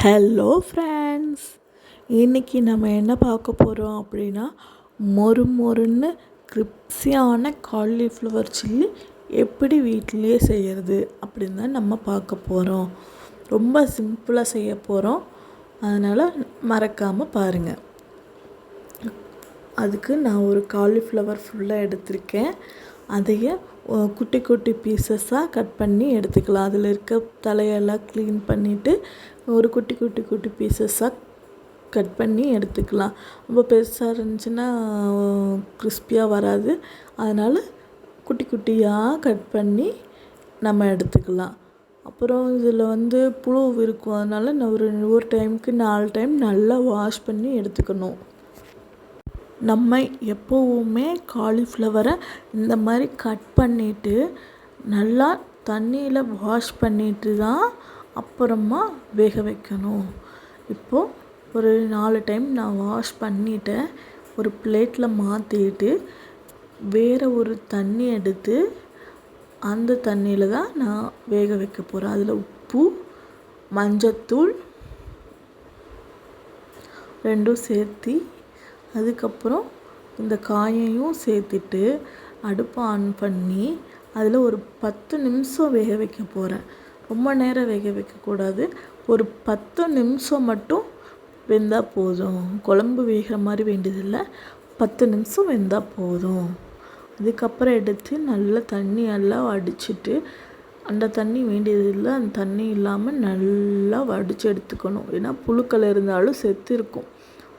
Hello friends இன்றைக்கி நம்ம என்ன பார்க்க போகிறோம் அப்படின்னா மொறு மொறுன்னு கிரிப்ஸியான காலிஃப்ளவர் சில்லி எப்படி வீட்டிலே செய்கிறது அப்படின்னு தான் நம்ம பார்க்க போகிறோம் ரொம்ப சிம்பிளாக செய்ய போகிறோம் அதனால் மறக்காமல் பாருங்கள் அதுக்கு நான் ஒரு காலிஃப்ளவர் ஃபுல்லாக எடுத்திருக்கேன். அதையே குட்டி குட்டி பீசஸாக கட் பண்ணி எடுத்துக்கலாம். அதில் இருக்க தலையெல்லாம் க்ளீன் பண்ணிவிட்டு ஒரு குட்டி குட்டி குட்டி பீசஸாக கட் பண்ணி எடுத்துக்கலாம். ரொம்ப பெருசாக இருந்துச்சுன்னா கிறிஸ்பியாக வராது. அதனால் குட்டி குட்டியாக கட் பண்ணி நம்ம எடுத்துக்கலாம். அப்புறம் இதில் வந்து புழு இருக்கும். அதனால் நான் ஒரு ஒரு டைமுக்கு நாலு டைம் நல்லா வாஷ் பண்ணி எடுத்துக்கணும். நம்ம எப்போவுமே காலிஃப்ளவரை இந்த மாதிரி கட் பண்ணிவிட்டு நல்லா தண்ணியில் வாஷ் பண்ணிட்டு தான் அப்புறமா வேக வைக்கணும். இப்போது ஒரு நாலு டைம் நான் வாஷ் பண்ணிவிட்டேன் ஒரு பிளேட்டில் மாற்றிட்டு வேறு ஒரு தண்ணி எடுத்து அந்த தண்ணியில் தான் நான் வேக வைக்க போகிறேன் அதில் உப்பு மஞ்சத்தூள் ரெண்டும் சேர்த்து அதுக்கப்புறம் இந்த காயையும் சேர்த்துட்டு அடுப்பை ஆன் பண்ணி அதில் ஒரு பத்து நிமிஷம் வேக வைக்க போகிறேன். ரொம்ப நேரம் வேக வைக்கக்கூடாது. ஒரு பத்து நிமிஷம் மட்டும் வெந்தால் போதும். குழம்பு வேகிற மாதிரி வேண்டியதில்லை. பத்து நிமிஷம் வெந்தால் போதும். அதுக்கப்புறம் எடுத்து நல்லா தண்ணி எல்லாம் வடிச்சிட்டு அந்த தண்ணி வேண்டியதில்லை. அந்த தண்ணி இல்லாமல் நல்லா வடித்து எடுத்துக்கணும். ஏன்னா புழுக்கள் இருந்தாலும் செத்து இருக்கும்.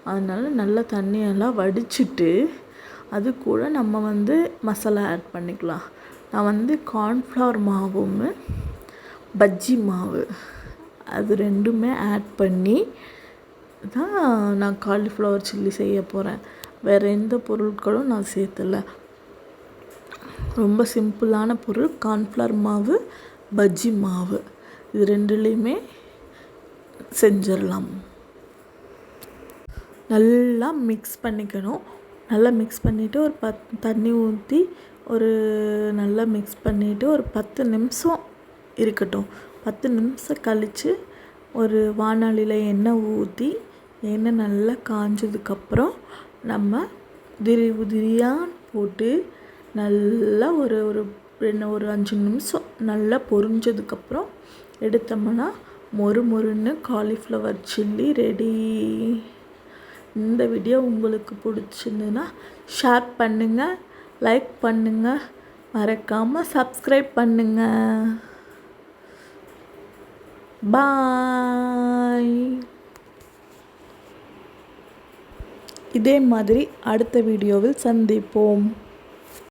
அதனால் நல்லா தண்ணியெல்லாம் வடிச்சிட்டு அது கூட நம்ம வந்து மசாலா ஆட் பண்ணிக்கலாம். நான் வந்து கார்ன்ஃப்ளவர் மாவும் பஜ்ஜி மாவு அது ரெண்டுமே ஆட் பண்ணி தான் நான் காலிஃப்ளவர் சில்லி செய்ய போகிறேன் வேறு எந்த பொருட்களும் நான் சேர்த்தலை. ரொம்ப சிம்பிளான பொருள் கார்ன்ஃப்ளவர் மாவு பஜ்ஜி மாவு. இது ரெண்டுலேயுமே செஞ்சிடலாம். நல்லா மிக்ஸ் பண்ணிக்கணும். நல்லா மிக்ஸ் பண்ணிவிட்டு ஒரு பத் தண்ணி ஊற்றி ஒரு நல்லா மிக்ஸ் பண்ணிவிட்டு ஒரு பத்து நிமிஷம் இருக்கட்டும். பத்து நிமிஷம் கழித்து ஒரு வானொலியில் எண்ணெய் ஊற்றி எண்ணெய் நல்லா காஞ்சதுக்கப்புறம் நம்ம உதிரி உதிரியாக போட்டு நல்லா ஒரு ஒரு ரெண்டு ஒரு அஞ்சு நிமிஷம் நல்லா பொரிஞ்சதுக்கப்புறம் எடுத்தோம்னா மொறு மொறுன்னு காலிஃப்ளவர் சில்லி ரெடி இந்த வீடியோ உங்களுக்கு பிடிச்சிருந்துன்னா ஷேர் பண்ணுங்கள் லைக் பண்ணுங்கள் மறக்காமல் சப்ஸ்கிரைப் பண்ணுங்கள் பாய் இதே மாதிரி அடுத்த வீடியோவில் சந்திப்போம்.